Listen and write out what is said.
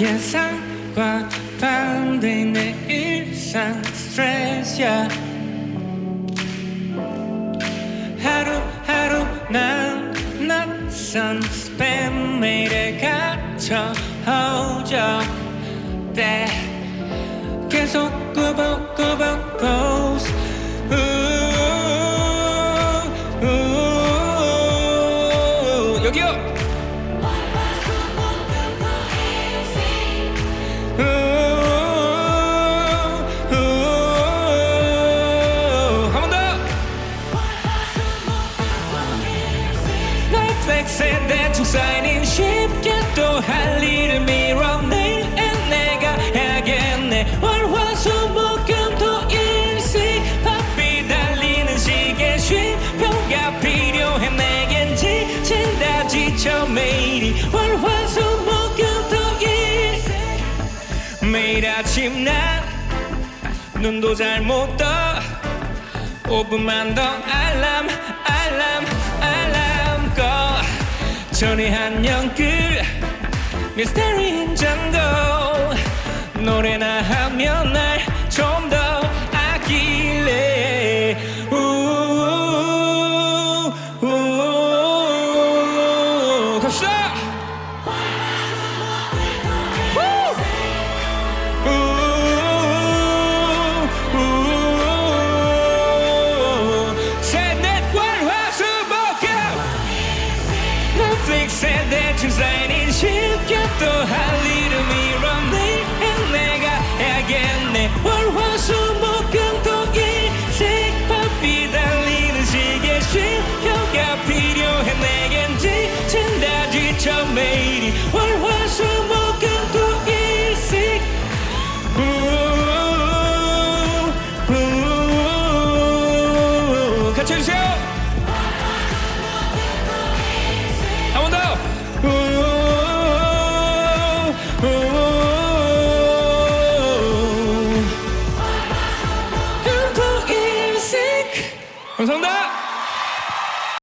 예상과 반대 내 일상 스트레스야 하루하루 난 낯선 스팸 메일에 갇혀 허우적대 계속 꾸벅꾸벅 post 우, 우, 여기요 대충 사인인 쉽게 또 할 일을 밀어내 내가 해야겠네. 월화수목금토일씩 바삐 달리는 시계 쉼표가 필요해 내겐 지친다 지쳐 매일이 월화수목금토일씩 매일 아침 난 눈도 잘 못 떠. 5분만 더 알람 알람 알람. 꺼 전에 한영 그 미스터리인 정도. 노래나 하면 날 좀더 우우우우 우우우우. 갑시다 또할 일을 밀어내 내가 해야겠네. 월화수목금토일씩 바삐 달리는 시계 쉼표가 필요해. 내겐 지친다 지쳐 매일이. 월화수목금토일씩 우, 우, 같이 해주세요 감사합니다.